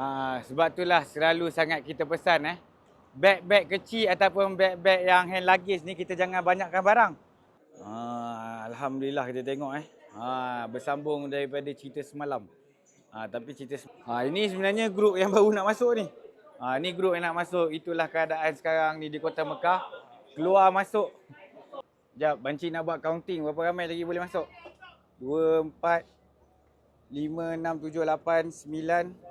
Ha, sebab itulah selalu sangat kita pesan eh. Beg-beg kecil ataupun beg-beg yang hand luggage ni kita jangan banyakkan barang. Ha, Alhamdulillah kita tengok eh. Ha, bersambung daripada cerita semalam. Ha, tapi cerita ha, ini sebenarnya grup yang baru nak masuk ni. Ha, ni grup yang nak masuk. Itulah keadaan sekarang ni di Kota Mekah. Keluar masuk. Sekejap, Banci nak buat counting berapa ramai lagi boleh masuk. 2, 4, 5, 6, 7, 8, 9,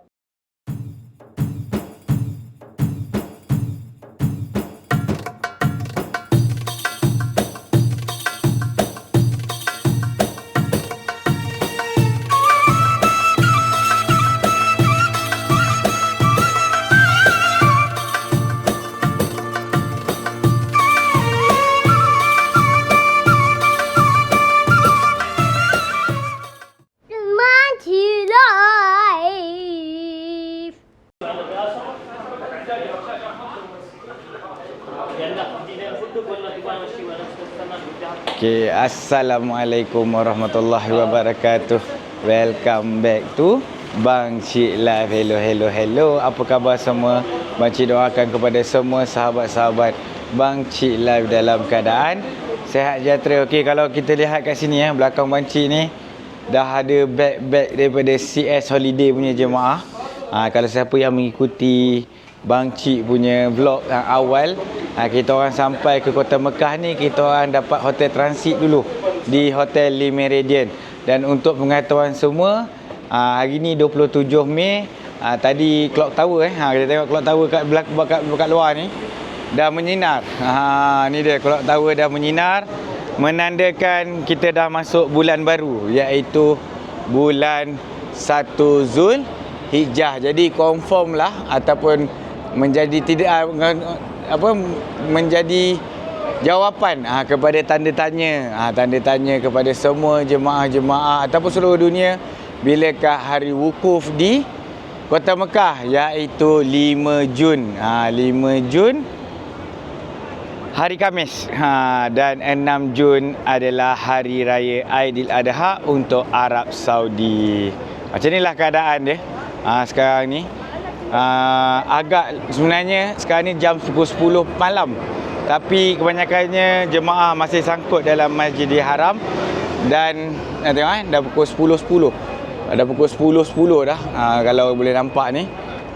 Assalamualaikum warahmatullahi wabarakatuh. Welcome back to Bang Cik Live. Hello, hello, hello. Apa khabar semua? Bang Cik doakan kepada semua sahabat-sahabat Bang Cik Live dalam keadaan sehat sejahtera. Okey, kalau kita lihat kat sini ya, belakang Bang Cik ni dah ada beg-beg daripada CS Holiday punya jemaah. Ha, kalau siapa yang mengikuti Bang Cik punya vlog yang awal ha, Kita orang sampai ke kota Mekah ni Kita orang dapat hotel transit dulu Di Hotel Le Meridian. Dan untuk pengetahuan semua ha, Hari ni 27 Mei ha, Tadi clock tower eh. Ha, Kita tengok clock tower kat, belak, kat, kat luar ni Dah menyinar. Ha, Ni dia clock tower dah menyinar. Menandakan kita dah masuk bulan baru Iaitu bulan 1 Zul Hijjah. Jadi confirm lah ataupun menjadi tidak ah, apa menjadi jawapan ha, kepada tanda tanya. Ha, tanda tanya kepada semua jemaah-jemaah ataupun seluruh dunia bilakah hari wukuf di Kota Mekah iaitu 5 Jun. Ha, 5 Jun hari Khamis ha, dan 6 Jun adalah hari raya Aidiladha untuk Arab Saudi. Macam inilah keadaan dia ha, sekarang ni uh, agak sebenarnya sekarang ni jam pukul 10 malam. Tapi kebanyakannya jemaah masih sangkut dalam Masjidil Haram. Dan nak tengok eh dah pukul 10.10 10. dah pukul 10.10 dah uh, kalau boleh nampak ni.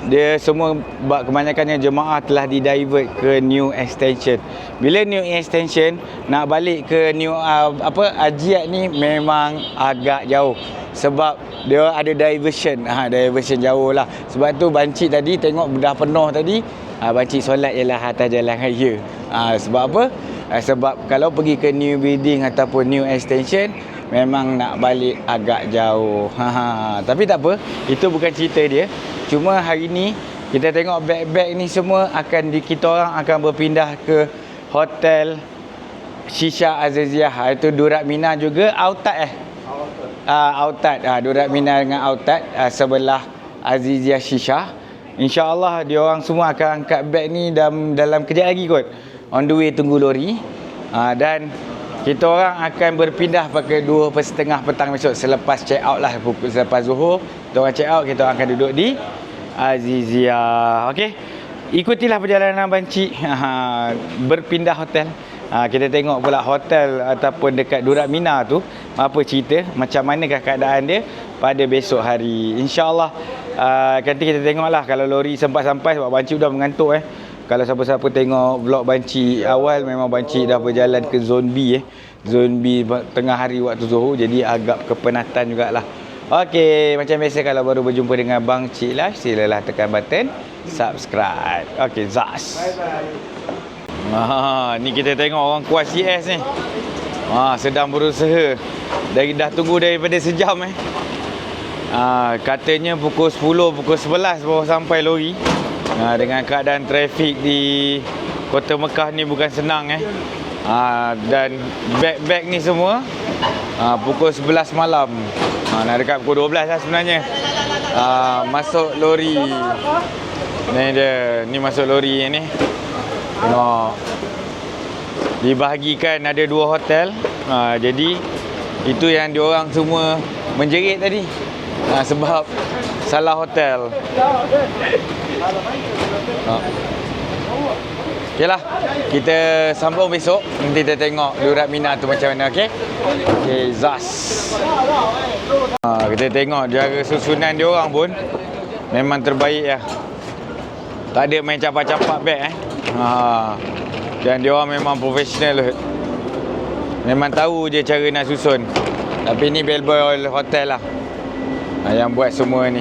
Dia semua kebanyakannya jemaah telah di divert ke new extension. Bila new extension nak balik ke new uh, apa ajiat ni memang agak jauh. Sebab dia ada diversion. Ha, diversion jauh lah. Sebab tu bancik tadi tengok dah penuh tadi ha, bancik solat ialah atas jalan raya. Ha, sebab apa? Ha, sebab kalau pergi ke new building ataupun new extension memang nak balik agak jauh. Ha, ha. tapi tak apa itu bukan cerita dia. Cuma hari ni kita tengok beg-beg ni semua akan di, kita orang akan berpindah ke hotel Shisha Aziziyah itu Durat Mina juga. Autat eh uh, Autat uh, Durat Mina dengan Autat uh, sebelah Aziziyah Shisha. InsyaAllah dia orang semua akan angkat beg ni dalam, dalam kejap lagi kot. On the way tunggu lori. Uh, Dan kita orang akan berpindah pada dua setengah petang besok Selepas check out lah pukul Selepas zuhur. Kita orang check out Kita orang akan duduk di Aziziyah Okay Ikutilah perjalanan banci. Ha, Berpindah hotel ha, Kita tengok pula hotel Ataupun dekat Durat Mina tu Apa cerita Macam manakah keadaan dia Pada besok hari InsyaAllah uh, Nanti kita tengok lah Kalau lori sempat sampai Sebab banci dah mengantuk eh kalau siapa-siapa tengok vlog banci awal memang banci dah berjalan ke zon B eh. B tengah hari waktu Zuhur jadi agak kepenatan jugalah. Okey, macam biasa kalau baru berjumpa dengan Bang Cik Live, silalah tekan button subscribe. Okey, Zas. Bye bye. Ha, ni kita tengok orang kuas CS ni. Ha, sedang berusaha. Dari dah tunggu daripada sejam eh. Ha, katanya pukul 10, pukul 11 baru sampai lori. Ha, dengan keadaan trafik di Kota Mekah ni bukan senang eh. Ha, dan beg-beg ni semua ha, pukul 11 malam. Ha, nak dekat pukul 12 lah sebenarnya. Ha, masuk lori. Ni dia, ni masuk lori ni. Tengok. Dibahagikan ada dua hotel. Ha, jadi itu yang diorang semua menjerit tadi. Ha, sebab Salah hotel. Ha. Okey lah. Kita sambung besok. Nanti kita tengok Lurat Mina tu macam mana. Okey? Okey, Zas. Ha, kita tengok jaga susunan dia orang pun memang terbaik ya. Tak ada main capak-capak beg eh. Ha. Dan dia orang memang profesional. Memang tahu je cara nak susun. Tapi ni Bellboy Hotel lah. Ha, yang buat semua ni.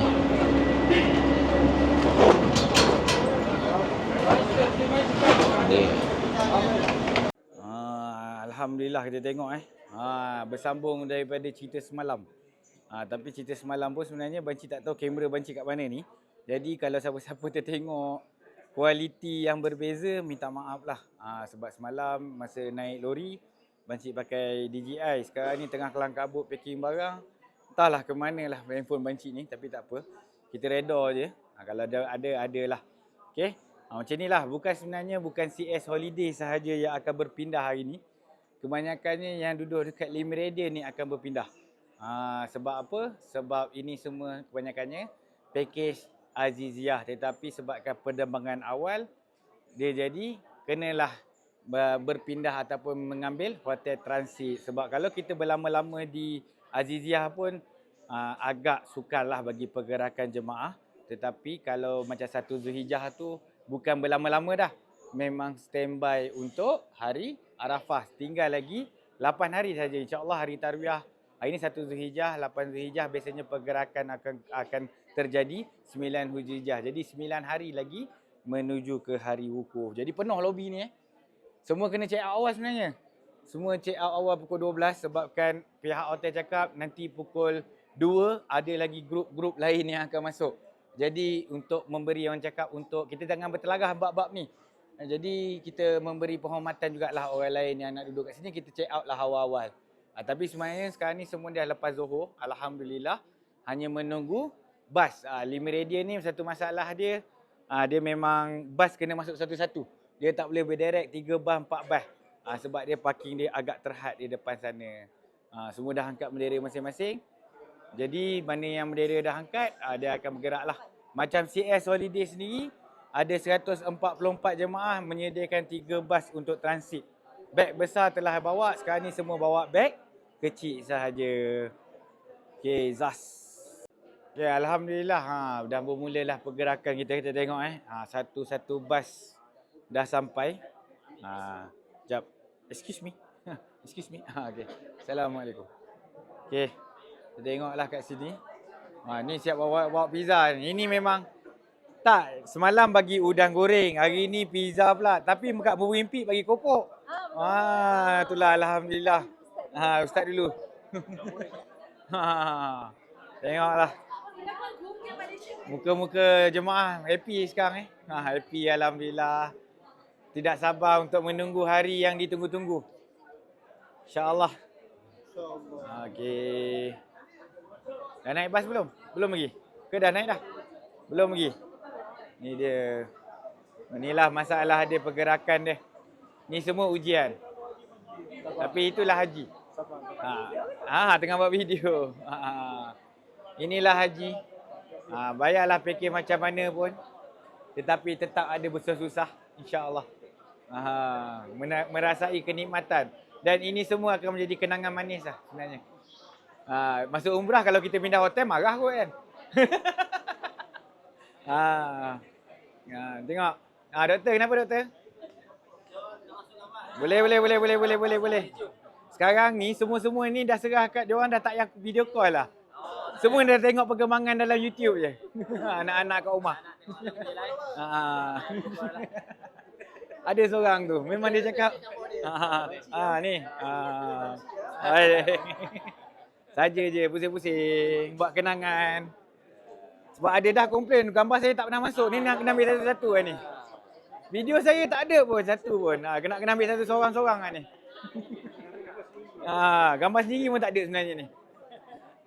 Ah, Alhamdulillah kita tengok eh. Ha, bersambung daripada cerita semalam. Ha, tapi cerita semalam pun sebenarnya Banci tak tahu kamera Banci kat mana ni. Jadi kalau siapa-siapa tertengok kualiti yang berbeza, minta maaf lah. Ha, sebab semalam masa naik lori, Banci pakai DJI. Sekarang ni tengah kelang kabut packing barang. Entahlah ke mana lah handphone Banci ni. Tapi tak apa. Kita reda je. Ha, kalau ada, ada, ada lah. Okay. Ha, macam ni lah. Bukan sebenarnya bukan CS Holiday sahaja yang akan berpindah hari ni. Kebanyakannya yang duduk dekat Lim Meridian ni akan berpindah. Ha, sebab apa? Sebab ini semua kebanyakannya package Aziziah. Tetapi sebabkan penerbangan awal, dia jadi kenalah berpindah ataupun mengambil hotel transit. Sebab kalau kita berlama-lama di Aziziah pun uh, agak sukarlah bagi pergerakan jemaah. Tetapi kalau macam satu Zulhijjah tu bukan berlama-lama dah. Memang standby untuk hari Arafah. Tinggal lagi 8 hari saja. InsyaAllah hari Tarwiyah. Hari ini satu Zulhijjah, 8 Zulhijjah biasanya pergerakan akan akan terjadi 9 Hujijah. Jadi 9 hari lagi menuju ke hari wukuf. Jadi penuh lobi ni eh. Semua kena check out awal sebenarnya. Semua check out awal pukul 12 sebabkan pihak hotel cakap nanti pukul 2 ada lagi grup-grup lain yang akan masuk. Jadi untuk memberi orang cakap untuk kita jangan bertelagah bab-bab ni. Jadi kita memberi penghormatan jugalah orang lain yang nak duduk kat sini kita check out lah awal-awal. Ha, tapi sebenarnya sekarang ni semua dah lepas Zuhur. Alhamdulillah. Hanya menunggu bas. Ha, Lima Radian ni satu masalah dia. Ha, dia memang bas kena masuk satu-satu. Dia tak boleh berderek tiga bas, empat bas. Ha, sebab dia parking dia agak terhad di depan sana. Ha, semua dah angkat bendera masing-masing. Jadi mana yang bendera dah angkat, ha, dia akan bergerak lah. Macam CS Holiday sendiri, ada 144 jemaah menyediakan tiga bas untuk transit. Beg besar telah bawa, sekarang ni semua bawa beg kecil sahaja. Okay, Zas. Okay, Alhamdulillah ha, dah bermulalah pergerakan kita. Kita tengok eh. Ha, satu-satu bas dah sampai. Ha, jap. Excuse me. Excuse me. Ha, okay. Assalamualaikum. Okay. Kita tengoklah kat sini. Ha, ni siap bawa, bawa pizza. Ini memang tak. Semalam bagi udang goreng. Hari ni pizza pula. Tapi kat berwimpi bagi kopok. Ah, itulah Alhamdulillah. Ha, Ustaz dulu. ha, tengoklah. Muka-muka jemaah happy sekarang eh. Ha, happy Alhamdulillah. Tidak sabar untuk menunggu hari yang ditunggu-tunggu. InsyaAllah. Okey. Dah naik bas belum? Belum lagi? Ke dah naik dah? Belum lagi? Ni dia. Inilah masalah dia pergerakan dia. Ni semua ujian. Tapi itulah haji. Ha, ha tengah buat video. Ha, inilah haji. Ha, bayarlah fikir macam mana pun. Tetapi tetap ada bersusah-susah insya-Allah. Ha, merasai kenikmatan dan ini semua akan menjadi kenangan manis lah sebenarnya. Ha, masuk umrah kalau kita pindah hotel marah kot kan. ha, ha, tengok. Ha, doktor kenapa doktor? Boleh boleh boleh boleh boleh boleh boleh. Sekarang ni semua-semua ni dah serah kat dia orang dah tak payah video call lah. Semua dah tengok perkembangan dalam YouTube je. Anak-anak kat rumah. Ha. Ada seorang tu. Memang dia cakap. Ha, ha, ni. Ha. Saja je pusing-pusing. Buat kenangan. Sebab ada dah komplain. Gambar saya tak pernah masuk. Ni nak kena ambil satu-satu kan ni. Video saya tak ada pun satu pun. Ha, kena kena ambil satu seorang-seorang kan ni. Ha, gambar sendiri pun tak ada sebenarnya ni.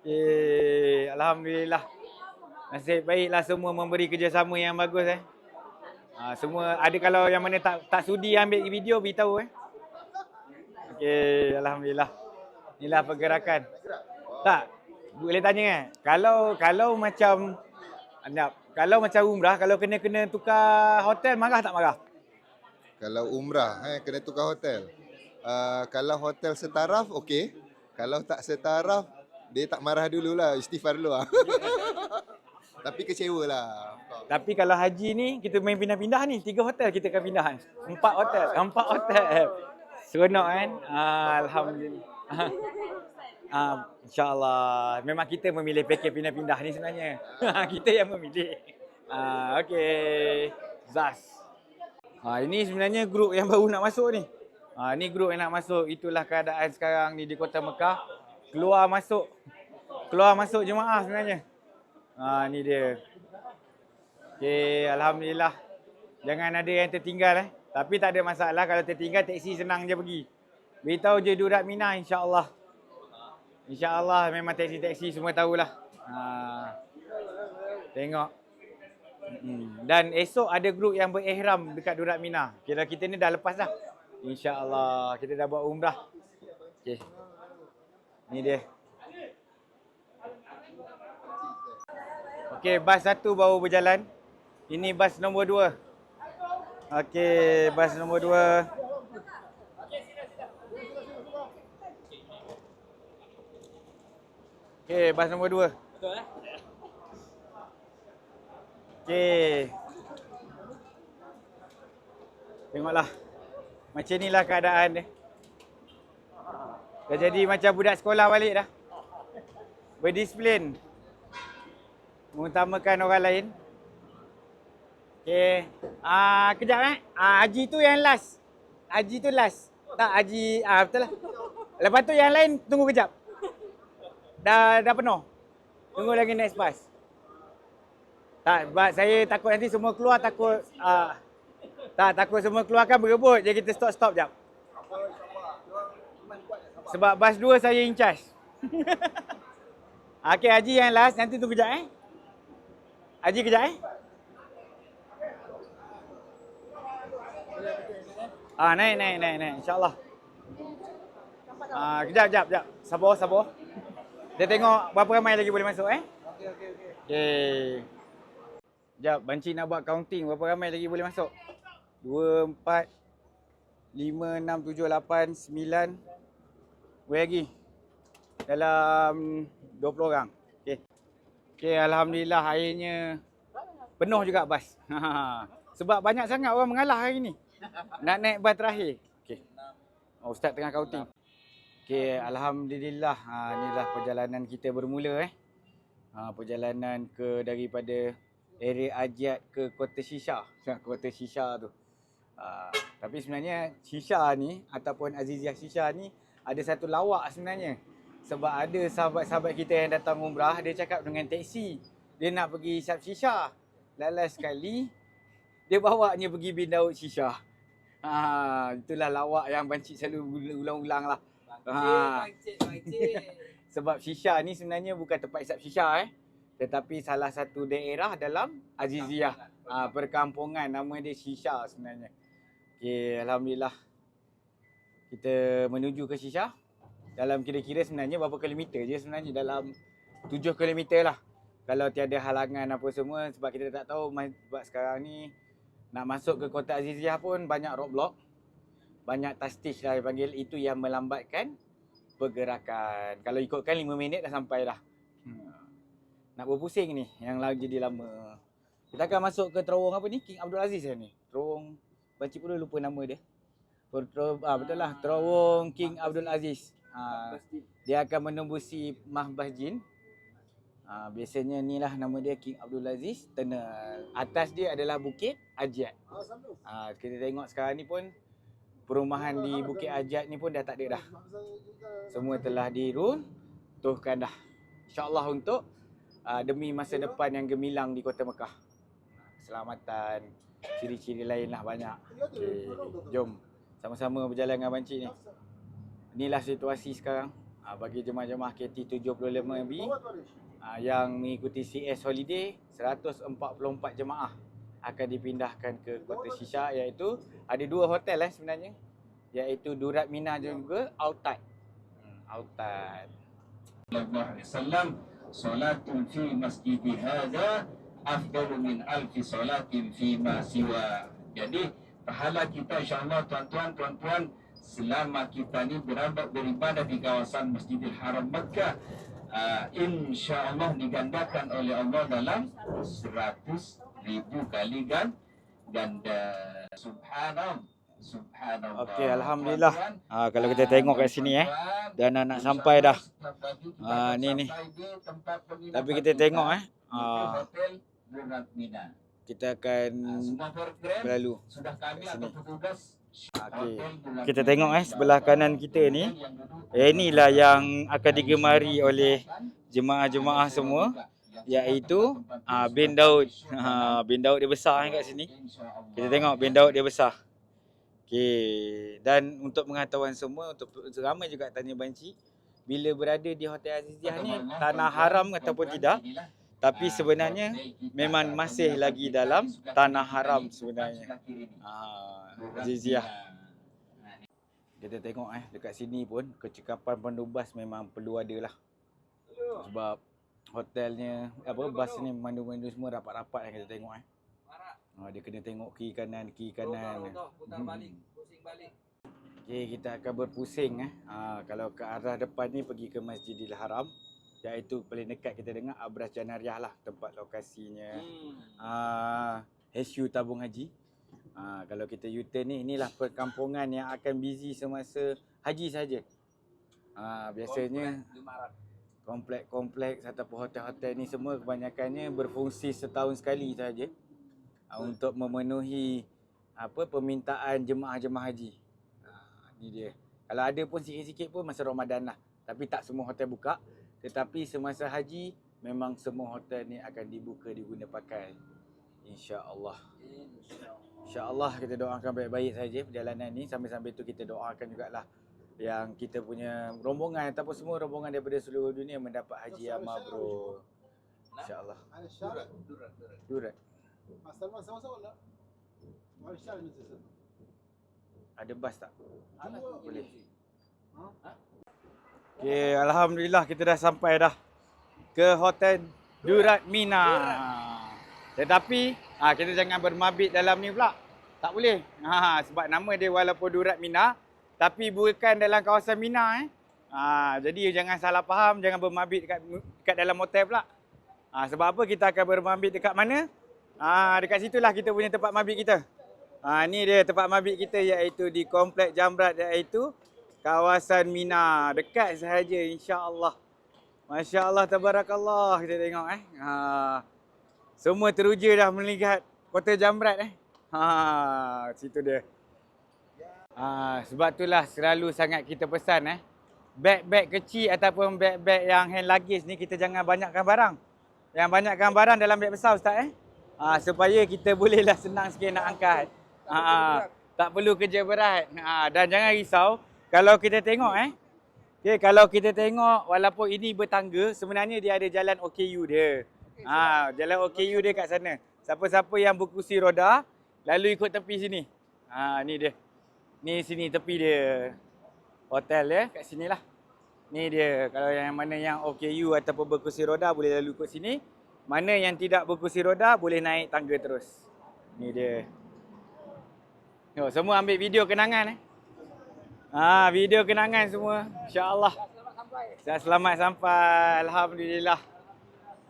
Okay, Alhamdulillah. Nasib baiklah semua memberi kerjasama yang bagus eh. Ha, semua ada kalau yang mana tak tak sudi ambil video beritahu eh. Okey, alhamdulillah. Inilah pergerakan. Tak. Boleh tanya eh. Kalau kalau macam Anjap. Kalau macam umrah, kalau kena-kena tukar hotel, marah tak marah? Kalau umrah eh kena tukar hotel. Uh, kalau hotel setaraf okey. Kalau tak setaraf dia tak marah dululah, istighfar dulu lah. Tapi kecewa lah. Tapi kalau haji ni, kita main pindah-pindah ni. Tiga hotel kita akan pindah kan. Empat hotel. Empat hotel. Seronok kan? Ah, Alhamdulillah. Ah, InsyaAllah. Memang kita memilih package pindah-pindah ni sebenarnya. kita yang memilih. Ah, okay. Zas. Ini sebenarnya grup yang baru nak masuk ni. Ah, ni grup yang nak masuk. Itulah keadaan sekarang ni di kota Mekah. Keluar masuk. Keluar masuk jemaah sebenarnya. Ah, ni dia. Okay, Alhamdulillah. Jangan ada yang tertinggal eh. Tapi tak ada masalah kalau tertinggal teksi senang je pergi. Beritahu je Durat Mina insya-Allah. InsyaAllah memang taksi-taksi semua tahulah. Ha. Tengok. Hmm. Dan esok ada grup yang berihram dekat Durat Mina. Kira kita ni dah lepas dah. InsyaAllah kita dah buat umrah. Okay. Ni dia. Okay, bas satu baru berjalan. Ini bas nombor dua. Okay, bas nombor dua. Okay, bas nombor dua. Okay. Tengoklah. Macam inilah keadaan dia. Dah jadi macam budak sekolah balik dah. Berdisiplin. Mengutamakan orang lain. Okay. Ah, uh, kejap eh. Ah, uh, Haji tu yang last. Haji tu last. Tak, Haji. Ah, uh, betul lah. Lepas tu yang lain tunggu kejap dah dah penuh. Tunggu lagi next bus. Tak, sebab saya takut nanti semua keluar takut uh, tak takut semua keluar kan berebut. Jadi kita stop stop jap. Sebab bas dua saya in charge. Okey Haji yang last nanti tunggu kejap eh. Haji kejap eh. Ah naik naik naik naik insyaallah. Ah kejap kejap kejap. Sabar sabar. Dia tengok berapa ramai lagi boleh masuk eh? Okey okey okey. Okey. Jap, banci nak buat counting berapa ramai lagi boleh masuk. 2 4 5 6 7 8 9 Lagi. Dalam 20 orang. Okey. Okey, alhamdulillah akhirnya penuh juga bas. Sebab banyak sangat orang mengalah hari ni. Nak naik bas terakhir. Okey. Oh, ustaz tengah counting. Okey, alhamdulillah. Ha inilah perjalanan kita bermula eh. Ha perjalanan ke daripada area Ajiat ke Kota Shisha. Kota Shisha tu. Ha, tapi sebenarnya Shisha ni ataupun Aziziyah Shisha ni ada satu lawak sebenarnya. Sebab ada sahabat-sahabat kita yang datang umrah, dia cakap dengan teksi. Dia nak pergi Syab Shisha. Lalas sekali, dia bawanya pergi bin Daud Shisha. Ha, itulah lawak yang Bancik selalu ulang-ulang lah. Ha. Sebab Shisha ni sebenarnya bukan tempat isap Shisha eh. Tetapi salah satu daerah dalam Aziziyah. Ha, perkampungan nama dia Shisha sebenarnya. Okay, Alhamdulillah. Kita menuju ke Shisha. Dalam kira-kira sebenarnya berapa kilometer je sebenarnya. Dalam 7 kilometer lah. Kalau tiada halangan apa semua. Sebab kita tak tahu sebab sekarang ni nak masuk ke kota Aziziyah pun banyak roadblock banyak tastis lah panggil itu yang melambatkan pergerakan. Kalau ikutkan 5 minit dah sampai dah. Hmm. Nak berpusing ni yang lagi jadi lama. Kita akan masuk ke terowong apa ni? King Abdul Aziz ni. Terowong Bancik pun lupa nama dia. Ter, ah, betul lah. Terowong King Abdul Aziz. Ah, dia akan menembusi Mahbah Jin. Ah, biasanya ni lah nama dia King Abdul Aziz. Tenal. Atas dia adalah Bukit Ajiat. Ah, kita tengok sekarang ni pun perumahan di Bukit Ajat ni pun dah tak ada dah. Semua telah diruntuhkan dah. InsyaAllah untuk uh, demi masa depan yang gemilang di Kota Mekah. Keselamatan, ciri-ciri lain lah banyak. Okay. Jom sama-sama berjalan dengan Banci ni. Inilah situasi sekarang uh, bagi jemaah-jemaah KT75B uh, yang mengikuti CS Holiday 144 jemaah akan dipindahkan ke Kota Shisha iaitu ada dua hotel eh sebenarnya iaitu Durat Mina juga Autat. Autat. Sallallahu alaihi wasallam salatun fi masjid hadha afdalu min alfi salatin fima siwa. Jadi pahala kita insya-Allah tuan-tuan puan-puan selama kita ni beribadah, beribadah di kawasan Masjidil Haram Mekah uh, insya-Allah digandakan oleh Allah dalam 100 ribu kali gan ganda subhanallah subhanallah Okey, Alhamdulillah. Tuan-tuan, Ah, kalau kita tengok kat sini eh. Dan nak, nak sampai dah. Ah, ni, ni. Tapi kita tengok eh. Ah, Hotel Mina. Kita akan berlalu. sudah kami Sini. Okey. Kita tengok eh sebelah kanan kita ni. Eh inilah yang akan digemari oleh jemaah-jemaah semua iaitu ah, bin Daud. Ha, bin Daud dia besar eh kat sini. Kita tengok bin Daud dia besar. Okey. Dan untuk pengetahuan semua untuk untuk ramai juga tanya banci bila berada di Hotel Aziziah ni tanah haram ataupun tidak tapi sebenarnya memang masih lagi dalam tanah haram sebenarnya. Ah, Aziziah. Kita tengok eh dekat sini pun kecekapan pendubas memang perlu ada lah. Sebab hotelnya apa bas ni mandu-mandu semua rapat-rapat yang kita tengok eh. Ha, dia kena tengok kiri kanan kiri kanan. Hmm. Okey kita akan berpusing eh. Ha, kalau ke arah depan ni pergi ke Masjidil Haram iaitu paling dekat kita dengar Abras Janariah lah tempat lokasinya. Ah, HU Tabung Haji. Ah, kalau kita U-turn ni inilah perkampungan yang akan busy semasa haji saja. Ah, biasanya kompleks-kompleks ataupun hotel-hotel ni semua kebanyakannya berfungsi setahun sekali saja ah, untuk memenuhi apa permintaan jemaah-jemaah haji. Ah, ni dia. Kalau ada pun sikit-sikit pun masa Ramadan lah. Tapi tak semua hotel buka. Tetapi semasa haji memang semua hotel ni akan dibuka diguna pakai. Insya-Allah. Insya-Allah kita doakan baik-baik saja perjalanan ni sambil-sambil tu kita doakan jugalah yang kita punya rombongan ataupun semua rombongan daripada seluruh dunia mendapat haji yang mabrur. Insya-Allah. Durat, durat, durat. Assalamualaikum sama-sama lah. Ada bas tak? Boleh. Ha? Okay, Alhamdulillah kita dah sampai dah ke Hotel Durat Mina. Tetapi ha, kita jangan bermabit dalam ni pula. Tak boleh. Ha, sebab nama dia walaupun Durat Mina tapi bukan dalam kawasan Mina eh. Ha, jadi jangan salah faham, jangan bermabit dekat dekat dalam hotel pula. Ha, sebab apa kita akan bermabit dekat mana? Ha, dekat situlah kita punya tempat mabit kita. Ha, ni dia tempat mabit kita iaitu di Komplek Jamrat iaitu kawasan Mina. Dekat sahaja insya-Allah. Masya-Allah tabarakallah kita tengok eh. Ha. Semua teruja dah melihat kota Jamrat eh. Ha, situ dia. Ha, sebab itulah selalu sangat kita pesan eh. Beg-beg kecil ataupun beg-beg yang hand luggage ni kita jangan banyakkan barang. Yang banyakkan barang dalam beg besar ustaz eh. Ha, supaya kita bolehlah senang sikit nak angkat. Ha, tak perlu kerja berat. Ha, dan jangan risau kalau kita tengok eh. Okay, kalau kita tengok walaupun ini bertangga sebenarnya dia ada jalan OKU dia. Ha, jalan OKU dia kat sana. Siapa-siapa yang berkursi roda lalu ikut tepi sini. Ha, ni dia. Ni sini tepi dia. Hotel ya kat sinilah. Ni dia kalau yang mana yang OKU ataupun berkursi roda boleh lalu ikut sini. Mana yang tidak berkursi roda boleh naik tangga terus. Ni dia. Tengok semua ambil video kenangan eh. Ha, video kenangan semua. InsyaAllah. Dah selamat sampai. Alhamdulillah.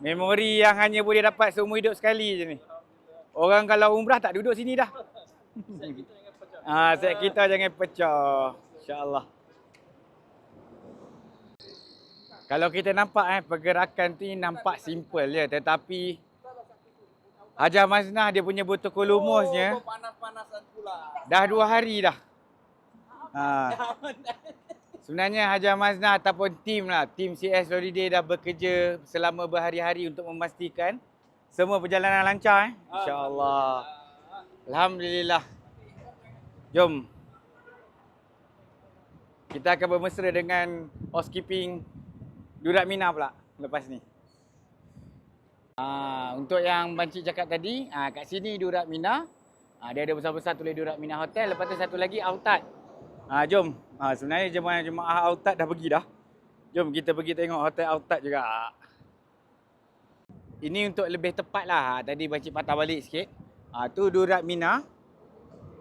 Memori yang hanya boleh dapat seumur hidup sekali je ni. Orang kalau umrah tak duduk sini dah. Ha, set kita jangan pecah. InsyaAllah. Kalau kita nampak eh pergerakan tu ni nampak simple je tetapi Hajar Maznah dia punya botol kolumusnya panas-panasan pula. dah dua hari dah. Ha. Sebenarnya Hajar Maznah ataupun tim lah, tim CS Holiday dah bekerja selama berhari-hari untuk memastikan semua perjalanan lancar eh. InsyaAllah. Alhamdulillah. Jom. Kita akan bermesra dengan housekeeping Durat Mina pula lepas ni. Ah, untuk yang Bancik cakap tadi, ah, kat sini Durat Mina. Ah, dia ada besar-besar tulis Durat Mina Hotel. Lepas tu satu lagi Autat. Ah, jom. Ah, sebenarnya jemaah-jemaah Autat dah pergi dah. Jom kita pergi tengok Hotel Autat juga. ini untuk lebih tepat lah. Tadi Pakcik patah balik sikit. Ha, tu Durat Mina.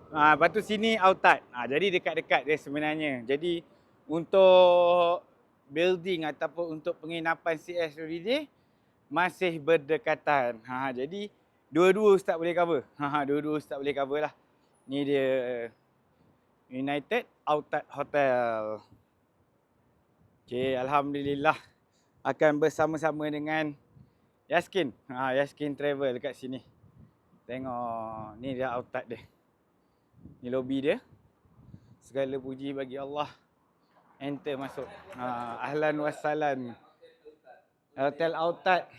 Ha, lepas tu sini Autat. Ha, jadi dekat-dekat dia sebenarnya. Jadi untuk building ataupun untuk penginapan CS Holiday masih berdekatan. Ha, jadi dua-dua ustaz boleh cover. Ha, dua-dua ustaz boleh cover lah. Ni dia United Autat Hotel. Okay, Alhamdulillah akan bersama-sama dengan Yaskin. Ha, Yaskin Travel dekat sini. Tengok, ni dia Autat dia. Ni lobby dia. Segala puji bagi Allah. Enter masuk. Ha, ahlan wassalam. Hotel Autat.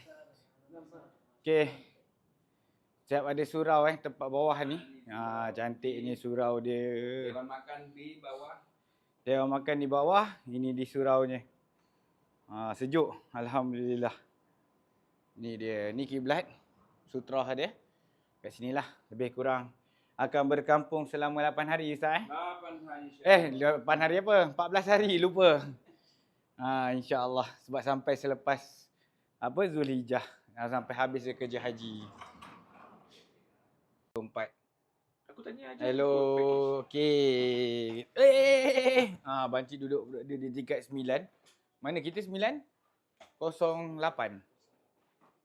Okay. Siap ada surau eh tempat bawah ni. Ha, cantiknya surau dia. Dewan makan di bawah. Dewan makan di bawah, ini di suraunya. Ha, sejuk, alhamdulillah. Ni dia, ni kiblat sutra dia. Kat sinilah lebih kurang akan berkampung selama 8 hari Ustaz eh. 8 hari Eh, 8 hari apa? 14 hari lupa. Ha, insya-Allah sebab sampai selepas apa Zulhijjah sampai habis dia kerja haji. Empat. Aku tanya aja. Hello. Okey. Eh, eh, eh, eh. Ah, banci duduk dia di tingkat 9. Mana kita 9? 08.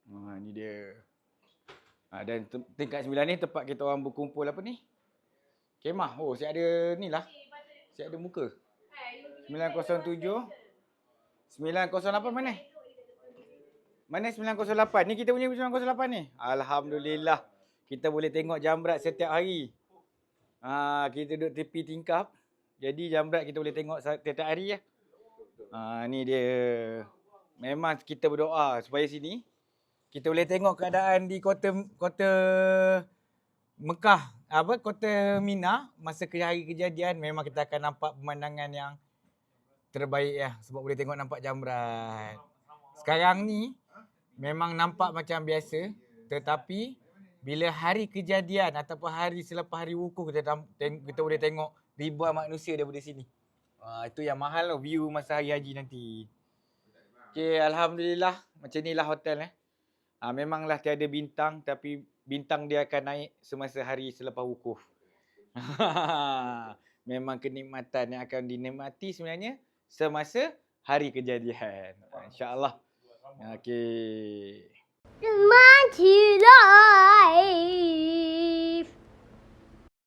Ha, ni dia. Ha, dan tingkat 9 ni tempat kita orang berkumpul apa ni? Kemah. Oh, saya ada ni lah. Saya ada muka. 907. 908 mana? Mana 908? Ni kita punya 908 ni. Alhamdulillah. Kita boleh tengok jamrat setiap hari. Ha, kita duduk tepi tingkap. Jadi jamrat kita boleh tengok setiap hari ya. Ha, ni dia. Memang kita berdoa supaya sini kita boleh tengok keadaan di kota kota Mekah apa kota Mina masa ke hari kejadian memang kita akan nampak pemandangan yang terbaik ya sebab boleh tengok nampak jamrat. Sekarang ni memang nampak macam biasa tetapi bila hari kejadian ataupun hari selepas hari wukuf kita kita boleh tengok ribuan manusia daripada sini. Ah itu yang mahal lah view masa hari haji nanti. Okey alhamdulillah macam inilah hotel eh. Ah memanglah tiada bintang tapi bintang dia akan naik semasa hari selepas wukuf. Memang kenikmatan yang akan dinikmati sebenarnya semasa hari kejadian. InsyaAllah. Okey. My life.